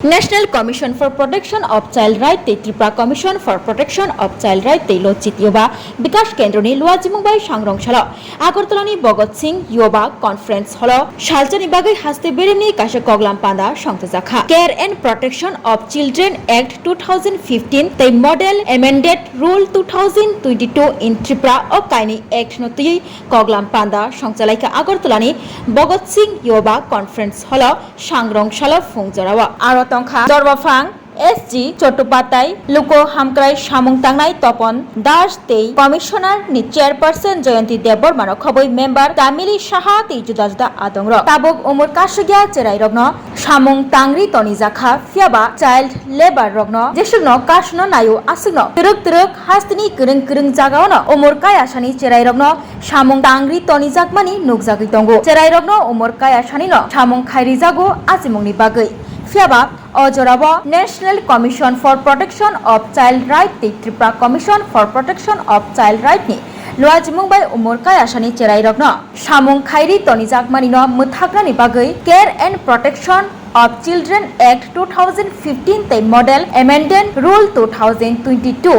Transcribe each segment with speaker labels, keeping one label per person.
Speaker 1: National commission for protection of child right tei Tripura commission for protection of child right tei লচিত ইয়োবা বিকাশ কেন্দ্রনি লুয়াজিমুংবাই সাংরংশাল আগরতলানি ভগত সিং ইয়োবা কনফারেন্স হল সালচানি বাগৈ হাস্তে বেরেনি কাশে কগলাম পান্দা সংতজাখা care and protection of children act two thousand fifteen tei model amended rule two thousand twenty two in Tripura ও কাইনি অ্যাক্ট নতুই কগলাম পান্দা সংচালাইকা আগরতলানি ভগত সিং ইয়োবা কনফারেন্স হল সাংরংশাল ফুংজরাওয়া আরও তংখা দরবাফাং এস জি চট্টোপাধ্যায় লুকো হামক্রাই সামুং তাংনাই তপন দাস তেই কমিশনার নি চেয়ারপারসন জয়ন্তী দেববর্মান খবই মেম্বার তামিলি সাহা তেই জুদা জুদা আদংর তাবক উমর কাশগিয়া চেরাই রগ্ন সামুং তাংরি তনি জাখা ফিয়াবা চাইল্ড লেবার রগ্ন যেসুগ্ন কাশন নায়ু আসুগ্ন তিরুক তিরুক হাস্তিনি কিরং কিরং জাগাওন উমর কাই আসানি চেরাই রগ্ন সামুং তাংরি জাকমানি নুকজাগৈ দঙ্গো চেরাই রগ্ন উমর কাই আসানি ন সামুং খাইরি জাগো আজিমুংনি বাগৈ ফিয়াবা অজরাব national commission for protection of child right তি Tripura commission for protection of child right নি লুয়াজ মুম্বাই উমরকাই আসানি চেরাই রগ্ন। সামুং খাইরি তনি জাকমানি ন মুথাগ্রানি বাগৈ care and protection of children act two thousand fifteen তে model amended rule two thousand twenty two.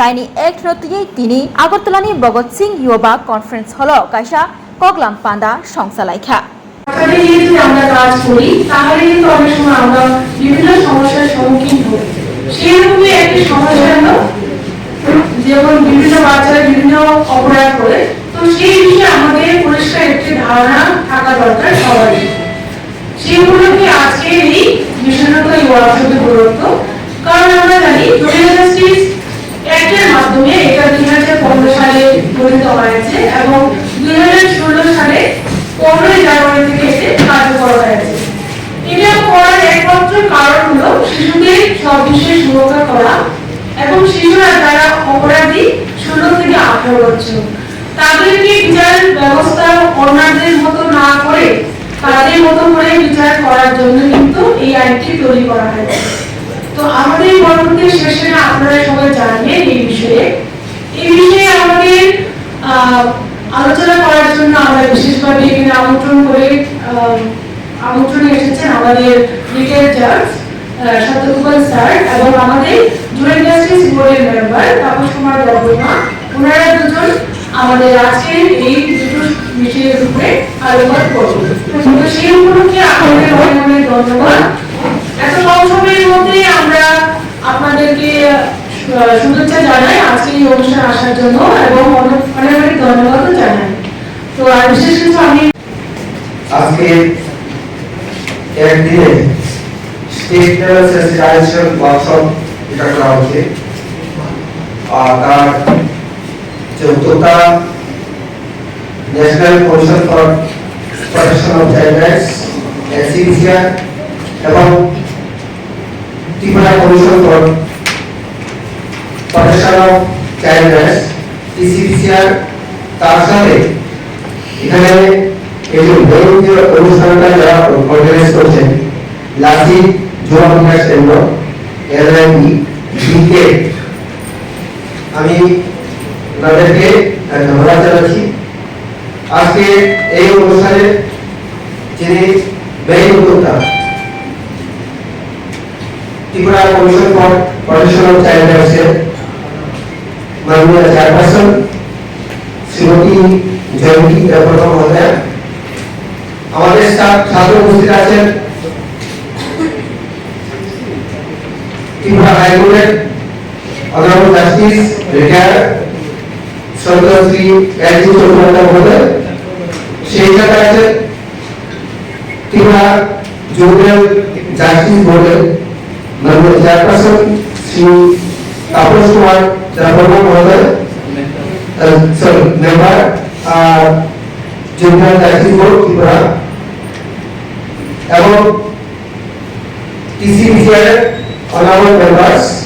Speaker 1: কাইনি act নতুই তিনি আগরতলানি ভগত সিং ইয়োবা কনফারেন্স হল। কাইসা কগলাম পান্দা সংসালাইখা।
Speaker 2: আমরা কাজ করি, তাহলে কিন্তু অনেক সময় আমরা বিভিন্ন সমস্যার সম্মুখীন হই। সেরকমই একটি সমস্যা হলো যেমন বিভিন্ন বাচ্চারা বিভিন্ন অপরাধ করে, তো সেই বিষয়ে আমাদের পরিষ্কার একটি ধারণা থাকা দরকার সবারই। সেগুলোকে আজকে এই বিশেষত এই ওয়ার্কশপে গুরুত্ব কারণ আমরা জানি জুনিয়র জাস্টিস অ্যাক্টের মাধ্যমে এটা দুই হাজার পনেরো সালে গঠিত হয়েছে এবং দুই হাজার ষোলো সালে পনেরোই জানুয়ারি থেকে এতে কার্যকর হয়েছে এটা করার একমাত্র কারণ হলো শিশুদের সব বিষয়ে সুরক্ষা করা এবং শিশুরা যারা অপরাধী ষোলো থেকে আঠারো বছর। তাদেরকে বিচার ব্যবস্থা অন্যদের মতো না করে, তাদের মতো করে বিচার করার জন্য কিন্তু এই আইনটি তৈরি করা হয়েছে। তো আমাদের পরবর্তী সেশনে আপনারা সবাই জানবেন এই বিষয়ে। এই বিষয়ে আমাদের আলোচনা করার জন্য আমরা বিশেষভাবে এখানে আমন্ত্রণ করে আমন্ত্রণে এসেছেন আমাদের লিগেল জাজ সত্যগোপাল স্যার এবং আমাদের জুয়েন্ট জাস্টিস বোর্ডের মেম্বার তাপস কুমার বর্মা ওনারা দুজন আমাদের আজকের এই দুটো বিষয়ের উপরে আলোচনা করবেন। তো সেই উপলক্ষে আপনাদের অনেক অনেক ধন্যবাদ। এত কম সময়ের মধ্যে আমরা আপনাদেরকে শুভেচ্ছা জানাই আজকে এই অনুষ্ঠানে আসার জন্য এবং অনেক অনেক ধন্যবাদও জানাই। তো আর বিশেষ কিছু আমি
Speaker 3: আজকে একদিনে লেভেল সেন্সিটাইজেশন ওয়ার্কশপ এটা করা হচ্ছে তার যে national commission for protection of child rights এবং Tripura commission for protection of child rights TCPCR তার সাথে এখানে এই যে বইয়ের যে অনুষ্ঠানটা যারা অর্গানাইজ করছেন লাসি যুব বিকাশ কেন্দ্র এলএনই বিকে আমি তাদেরকে ধন্যবাদ জানাচ্ছি। আজকে এই অনুষ্ঠানে যিনি মেইন উদ্যোক্তা, Tripura commission for protection of child রাইটসের মাননীয় চেয়ারপারসন শ্রীমতী জয়ন্তী দেববর্মা মহোদয়া। আমাদের ছাত্র উপস্থিত আছেন ত্রিপুরা হাইকোর্টের অনারেবল জাস্টিস রিটায়ার সরকার শ্রী এলজি চট্টোপাধ্যায় মহোদয় সেই আছেন ত্রিপুরা জুনিয়র জাস্টিস বোর্ডের মাননীয় চেয়ারপারসন শ্রী তাপস কুমার দেববর্মা মহোদয় sorry, member, uh, junior justice board Tripura. এবং টিসিবিসিআর অনারেবল মেম্বার্স